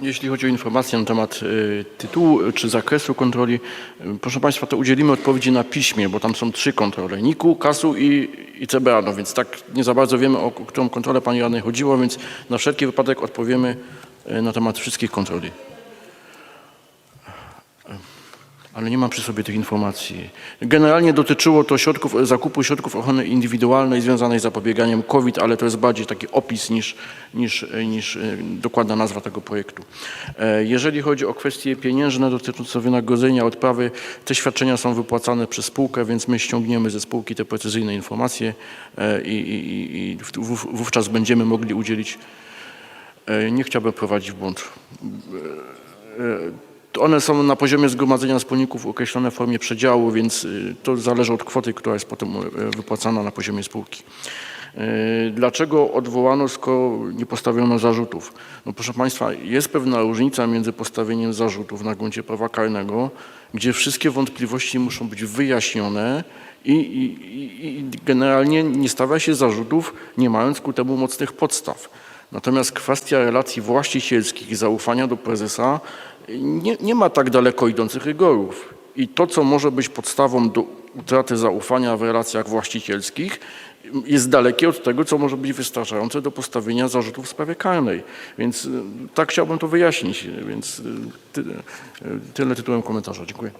Jeśli chodzi o informacje na temat y, tytułu y, czy zakresu kontroli, y, proszę Państwa, to udzielimy odpowiedzi na piśmie, bo tam są trzy kontrole. NIK-u, KAS-u i, i CBA, no więc tak nie za bardzo wiemy, o którą kontrolę Pani Radnej chodziło, więc na wszelki wypadek odpowiemy na temat wszystkich kontroli. Ale nie mam przy sobie tych informacji. Generalnie dotyczyło to środków, zakupu środków ochrony indywidualnej związanej z zapobieganiem COVID, ale to jest bardziej taki opis niż, niż, niż e, dokładna nazwa tego projektu. E, Jeżeli chodzi o kwestie pieniężne dotyczące wynagrodzenia odprawy, te świadczenia są wypłacane przez spółkę, więc my ściągniemy ze spółki te precyzyjne informacje e, i, i, i- i wów- wówczas będziemy mogli udzielić. Nie chciałbym prowadzić w błąd. One są na poziomie zgromadzenia wspólników określone w formie przedziału, więc y, to zależy od kwoty, która jest potem y, wypłacana na poziomie spółki. Y, Dlaczego odwołano, skoro nie postawiono zarzutów? No proszę Państwa, jest pewna różnica między postawieniem zarzutów na gruncie prawa karnego, gdzie wszystkie wątpliwości muszą być wyjaśnione i, i, i- i generalnie nie stawia się zarzutów, nie mając ku temu mocnych podstaw. Natomiast kwestia relacji właścicielskich i zaufania do prezesa nie, nie ma tak daleko idących rygorów. I to, co może być podstawą do utraty zaufania w relacjach właścicielskich, jest dalekie od tego, co może być wystarczające do postawienia zarzutów w sprawie karnej. Więc y, tak chciałbym to wyjaśnić. Więc y, ty, y, tyle tytułem komentarza. Dziękuję.